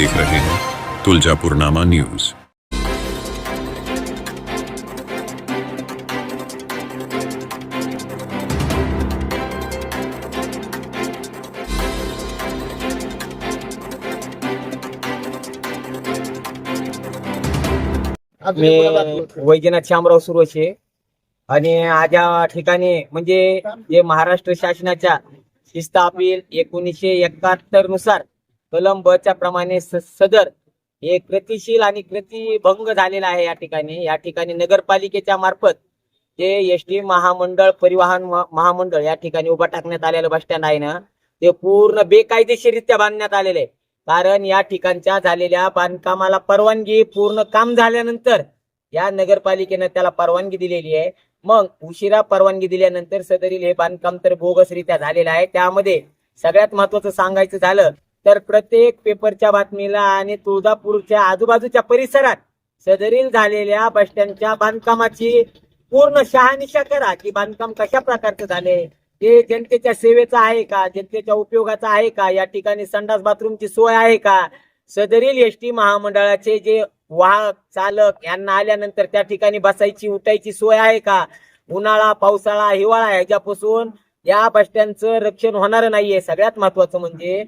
देख रहे हैं। तुलजापुरनामा न्यूज। मी वैजनाथ शामराव सुरोशे. आणि आज या ठिकाणी म्हणजे जे महाराष्ट्र शासनाच्या शिस्त अपील एकोणीसशे एकाहत्तरनुसार कलम ब च्या प्रमाणे सदर हे कृतिशील आणि कृतीभंग झालेला आहे या ठिकाणी. या ठिकाणी नगरपालिकेच्या मार्फत जे एस टी महामंडळ परिवहन महामंडळ या ठिकाणी उभा टाकण्यात आलेलं बस स्टँड आहे ना ते पूर्ण बेकायदेशीररित्या बांधण्यात आलेले आहे. कारण या ठिकाणच्या झालेल्या बांधकामाला परवानगी पूर्ण काम झाल्यानंतर या नगरपालिकेनं त्याला परवानगी दिलेली आहे. मग उशिरा परवानगी दिल्यानंतर सदरील हे बांधकाम तर बोगसरित्या झालेलं आहे. त्यामध्ये सगळ्यात महत्वाचं सांगायचं झालं तर प्रत्येक पेपरच्या बातमीला आणि तुळजापूरच्या आजूबाजूच्या परिसरात सदरील झालेल्या बस स्टँडच्या बांधकामाची पूर्ण शहानिशा करा. की बांधकाम कशा प्रकारचं झाले? ते जनतेच्या सेवेचं आहे का? जनतेच्या उपयोगाचं आहे का? या ठिकाणी संडास बाथरूमची सोय आहे का? सदरील एस टी महामंडळाचे जे वाहक चालक यांना आल्यानंतर त्या ठिकाणी बसायची उठायची सोय आहे का? उन्हाळा पावसाळा हिवाळा ह्याच्यापासून या बस रक्षण होणार नाहीये. सगळ्यात महत्वाचं म्हणजे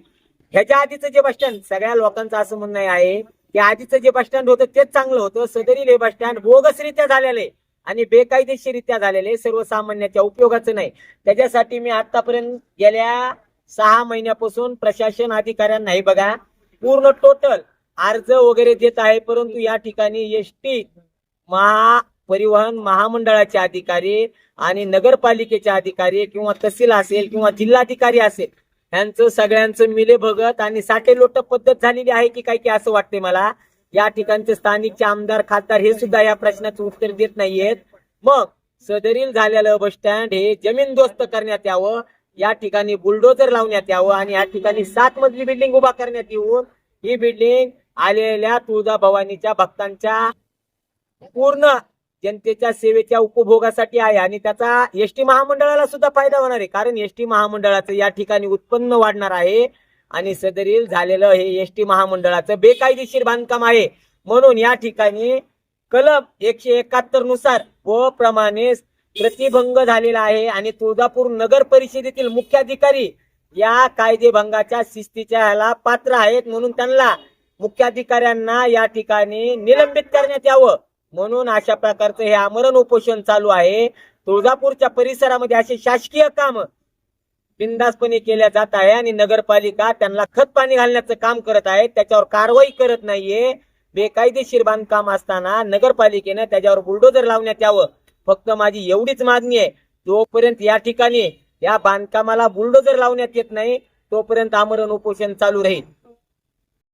ह्याच्या आधीचं जे बस स्टँड सगळ्या लोकांचं असं म्हणणं आहे की आधीचं जे बस स्टँड होतं तेच चांगलं होतं. सदरील हे बस स्टँड बोगसरित्या झालेले. आणि बेकायदेशीरित्या झालेले सर्वसामान्याच्या उपयोगाचं नाही. त्याच्यासाठी मी आतापर्यंत गेल्या सहा महिन्यापासून प्रशासन अधिकाऱ्यांना बघा पूर्ण टोटल अर्ज वगैरे देत आहे. परंतु या ठिकाणी एस टी महा परिवहन महामंडळाचे अधिकारी आणि नगरपालिकेचे अधिकारी किंवा तहसील असेल किंवा जिल्हाधिकारी असेल यांचं सगळ्यांचं मिले भगत आणि साठे लोट पद्धत झालेली आहे की काय की असं वाटते मला. या ठिकाणचे स्थानिकचे आमदार खासदार हे सुद्धा या प्रश्नाचं उत्तर देत नाहीयेत. मग सदरील झालेलं बस स्टँड हे जमीनदोस्त करण्यात यावं या ठिकाणी बुलडोजर लावण्यात यावं आणि या ठिकाणी सात मजली बिल्डिंग उभा करण्यात येऊन ही बिल्डिंग आलेल्या तुळजा भवानीच्या भक्तांच्या पूर्ण जनतेच्या सेवेच्या उपभोगासाठी आहे आणि त्याचा एस टी महामंडळाला सुद्धा फायदा होणार आहे. कारण एस टी महामंडळाचं या ठिकाणी उत्पन्न वाढणार आहे आणि सदरील झालेलं हे एस टी महामंडळाचं बेकायदेशीर बांधकाम आहे. म्हणून या ठिकाणी कलम एकशे एकाहत्तरनुसार व प्रमाणे प्रतिभंग झालेला आहे आणि तुळजापूर नगर परिषदेतील मुख्याधिकारी या कायदेभंगाच्या शिस्तीच्या ह्याला पात्र आहेत. म्हणून त्यांना मुख्याधिकाऱ्यांना या ठिकाणी निलंबित करण्यात यावं. म्हणून अशा प्रकारचं हे आमरण उपोषण चालू आहे. तुळजापूरच्या परिसरामध्ये असे शासकीय काम बिंदासपणे केल्या जात आहे आणि नगरपालिका त्यांना खत पाणी घालण्याचं काम करत आहे. त्याच्यावर कारवाई करत नाहीये. बेकायदेशीर बांधकाम असताना नगरपालिकेनं त्याच्यावर बुलडोजर लावण्यात यावं. फक्त माझी एवढीच मागणी आहे. जोपर्यंत या ठिकाणी या बांधकामाला बुलडोजर लावण्यात येत नाही तोपर्यंत आमरण उपोषण चालू राहील.